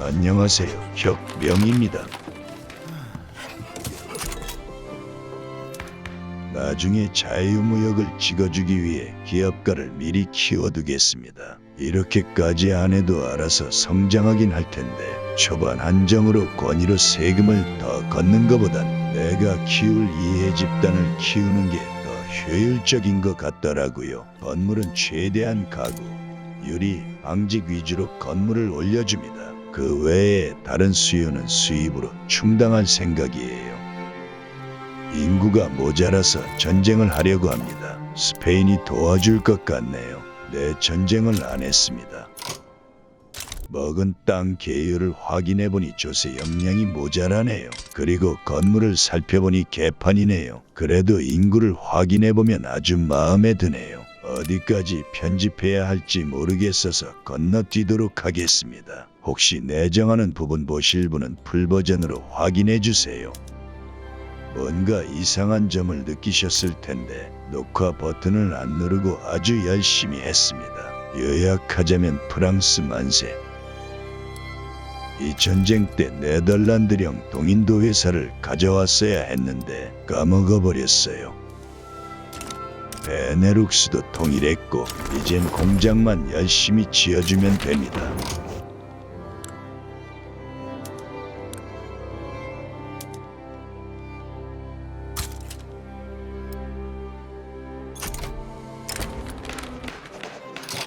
안녕하세요. 혁명입니다. 나중에 자유무역을 찍어주기 위해 기업가를 미리 키워두겠습니다. 이렇게까지 안 해도 알아서 성장하긴 할 텐데 초반 한정으로 권위로 세금을 더 걷는 것보단 내가 키울 이해 집단을 키우는 게 더 효율적인 것 같더라고요. 건물은 최대한 가구, 유리, 방직 위주로 건물을 올려줍니다. 그 외에 다른 수요는 수입으로 충당할 생각이에요. 인구가 모자라서 전쟁을 하려고 합니다. 스페인이 도와줄 것 같네요. 내 전쟁을 안 했습니다. 먹은 땅 계율을 확인해 보니 조세 역량이 모자라네요. 그리고 건물을 살펴보니 개판이네요. 그래도 인구를 확인해 보면 아주 마음에 드네요. 어디까지 편집해야 할지 모르겠어서 건너뛰도록 하겠습니다. 혹시 내정하는 부분 보실 분은 풀버전으로 확인해 주세요. 뭔가 이상한 점을 느끼셨을 텐데 녹화 버튼을 안 누르고 아주 열심히 했습니다. 요약하자면 프랑스 만세. 이 전쟁 때 네덜란드령 동인도 회사를 가져왔어야 했는데 까먹어 버렸어요. 베네룩스도 통일했고 이젠 공장만 열심히 지어주면 됩니다.